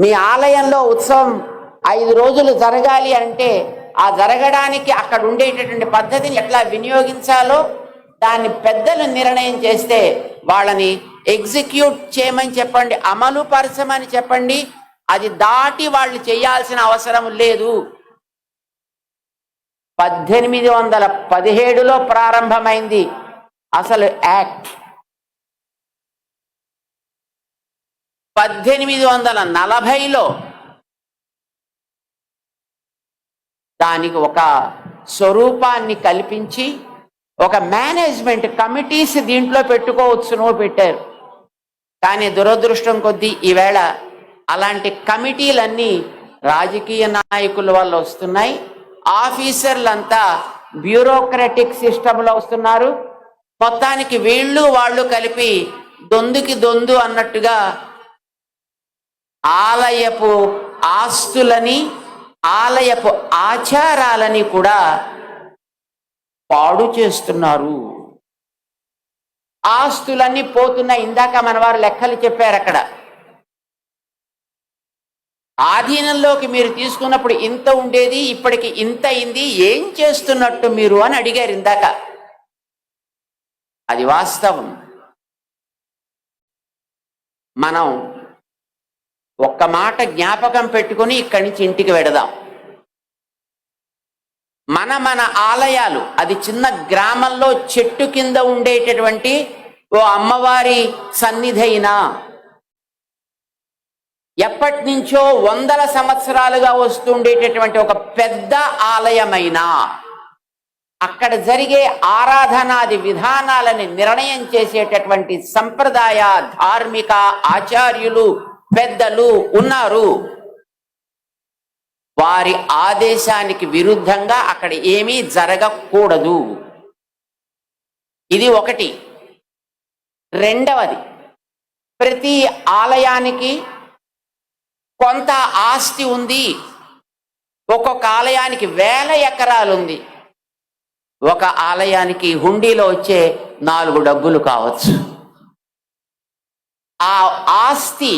మీ ఆలయంలో ఉత్సవం ఐదు రోజులు జరగాలి అంటే ఆ జరగడానికి అక్కడ ఉండేటటువంటి పద్ధతిని ఎట్లా వినియోగించాలో దాన్ని పెద్దలు నిర్ణయం చేస్తే వాళ్ళని ఎగ్జిక్యూట్ చేయమని చెప్పండి అమలు పరచమని చెప్పండి. అది దాటి వాళ్ళు చేయాల్సిన అవసరం లేదు. పద్దెనిమిది వందల పదిహేడులో ప్రారంభమైంది అసలు యాక్ట్. పద్దెనిమిది వందల నలభైలో దానికి ఒక స్వరూపాన్ని కల్పించి ఒక మేనేజ్మెంట్ కమిటీస్ దీంట్లో పెట్టుకోవచ్చునో పెట్టారు. కానీ దురదృష్టం కొద్దీ ఈవేళ అలాంటి కమిటీలన్నీ రాజకీయ నాయకుల వల్ల వస్తున్నాయి. ఆఫీసర్లంతా బ్యూరోక్రటిక్ సిస్టంలో వస్తున్నారు. మొత్తానికి వీళ్ళు వాళ్ళు కలిపి దొందుకి దొందు అన్నట్టుగా ఆలయపు ఆస్తులని ఆలయపు ఆచారాలని కూడా పాడు చేస్తున్నారు. ఆస్తులన్నీ పోతున్నాయి. ఇందాక మన వారు లెక్కలు చెప్పారు అక్కడ. ఆధీనంలోకి మీరు తీసుకున్నప్పుడు ఇంత ఉండేది ఇప్పటికి ఇంత అయింది ఏం చేస్తున్నట్టు మీరు అని అడిగారు ఇందాక. అది వాస్తవం. మనం ఒక్క మాట జ్ఞాపకం పెట్టుకొని ఇక్కడి నుంచి ఇంటికి వెడదాం. మన మన ఆలయాలు అది చిన్న గ్రామంలో చెట్టు కింద ఉండేటటువంటి ఓ అమ్మవారి సన్నిధి అయినా ఎప్పటి నుంచో వందల సంవత్సరాలుగా వస్తుండేటటువంటి ఒక పెద్ద ఆలయమైనా అక్కడ జరిగే ఆరాధనాది విధానాలని నిర్ణయం చేసేటటువంటి సంప్రదాయ ధార్మిక ఆచార్యులు పెద్దలు ఉన్నారు. వారి ఆదేశానికి విరుద్ధంగా అక్కడ ఏమీ జరగకూడదు. ఇది ఒకటి. రెండవది ప్రతి ఆలయానికి కొంత ఆస్తి ఉంది. ఒక్కొక్క ఆలయానికి వేల ఎకరాలు ఉంది ఒక ఆలయానికి హుండీలో వచ్చే నాలుగు డబ్బులు కావచ్చు. ఆ ఆస్తి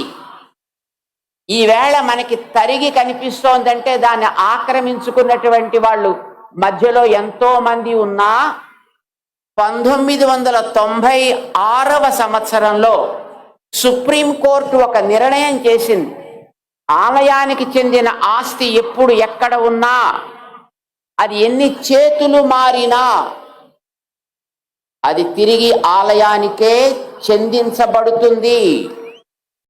ఈవేళ మనకి తరిగి కనిపిస్తోందంటే దాన్ని ఆక్రమించుకున్నటువంటి వాళ్ళు మధ్యలో ఎంతో మంది ఉన్నా పంతొమ్మిది వందల తొంభై ఆరవ సంవత్సరంలో సుప్రీంకోర్టు ఒక నిర్ణయం చేసింది. ఆలయానికి చెందిన ఆస్తి ఎప్పుడు ఎక్కడ ఉన్నా అది ఎన్ని చేతులు మారినా అది తిరిగి ఆలయానికే చెందించబడుతుంది